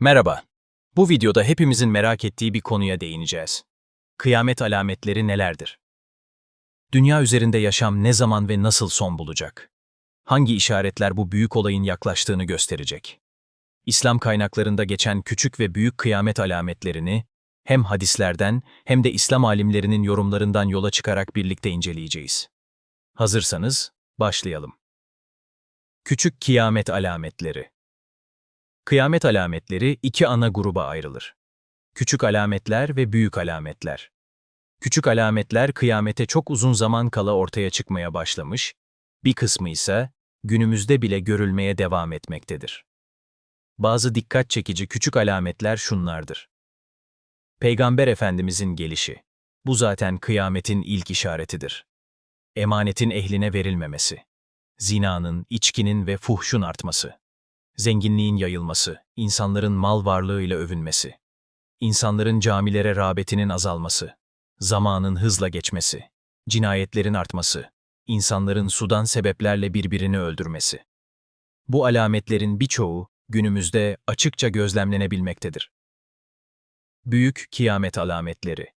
Merhaba. Bu videoda hepimizin merak ettiği bir konuya değineceğiz. Kıyamet alametleri nelerdir? Dünya üzerinde yaşam ne zaman ve nasıl son bulacak? Hangi işaretler bu büyük olayın yaklaştığını gösterecek? İslam kaynaklarında geçen küçük ve büyük kıyamet alametlerini hem hadislerden hem de İslam alimlerinin yorumlarından yola çıkarak birlikte inceleyeceğiz. Hazırsanız başlayalım. Küçük kıyamet alametleri Kıyamet alametleri iki ana gruba ayrılır. Küçük alametler ve büyük alametler. Küçük alametler kıyamete çok uzun zaman kala ortaya çıkmaya başlamış, bir kısmı ise günümüzde bile görülmeye devam etmektedir. Bazı dikkat çekici küçük alametler şunlardır. Peygamber Efendimizin gelişi. Bu zaten kıyametin ilk işaretidir. Emanetin ehline verilmemesi. Zinanın, içkinin ve fuhşun artması zenginliğin yayılması, insanların mal varlığıyla övünmesi, insanların camilere rağbetinin azalması, zamanın hızla geçmesi, cinayetlerin artması, insanların sudan sebeplerle birbirini öldürmesi. Bu alametlerin birçoğu günümüzde açıkça gözlemlenebilmektedir. Büyük kıyamet alametleri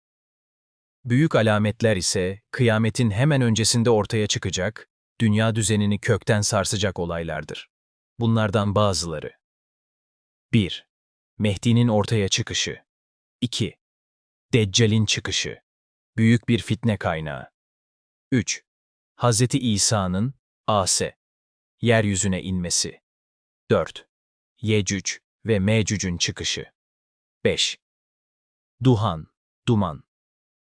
Büyük alametler ise kıyametin hemen öncesinde ortaya çıkacak, dünya düzenini kökten sarsacak olaylardır. Bunlardan bazıları. 1. Mehdi'nin ortaya çıkışı. 2. Deccal'in çıkışı. Büyük bir fitne kaynağı. 3. Hz. İsa'nın AS. Yeryüzüne inmesi. 4. Yecüc ve Mecüc'ün çıkışı. 5. Duhan, duman.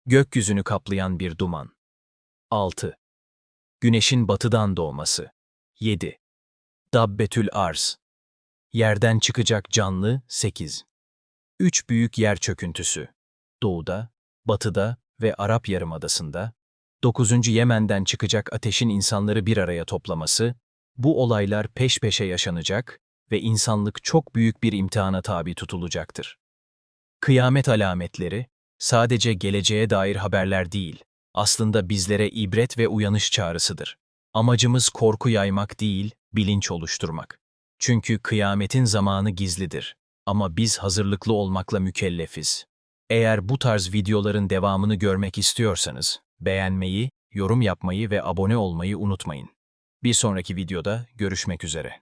Gökyüzünü kaplayan bir duman. 6. Güneşin batıdan doğması. 7. Dabbetül Arz. Yerden çıkacak canlı 8. Üç büyük yer çöküntüsü. Doğuda, batıda ve Arap Yarımadası'nda. 9. Yemen'den çıkacak ateşin insanları bir araya toplaması, bu olaylar peş peşe yaşanacak ve insanlık çok büyük bir imtihana tabi tutulacaktır. Kıyamet alametleri, sadece geleceğe dair haberler değil, aslında bizlere ibret ve uyanış çağrısıdır. Amacımız korku yaymak değil, bilinç oluşturmak. Çünkü kıyametin zamanı gizlidir. Ama biz hazırlıklı olmakla mükellefiz. Eğer bu tarz videoların devamını görmek istiyorsanız, beğenmeyi, yorum yapmayı ve abone olmayı unutmayın. Bir sonraki videoda görüşmek üzere.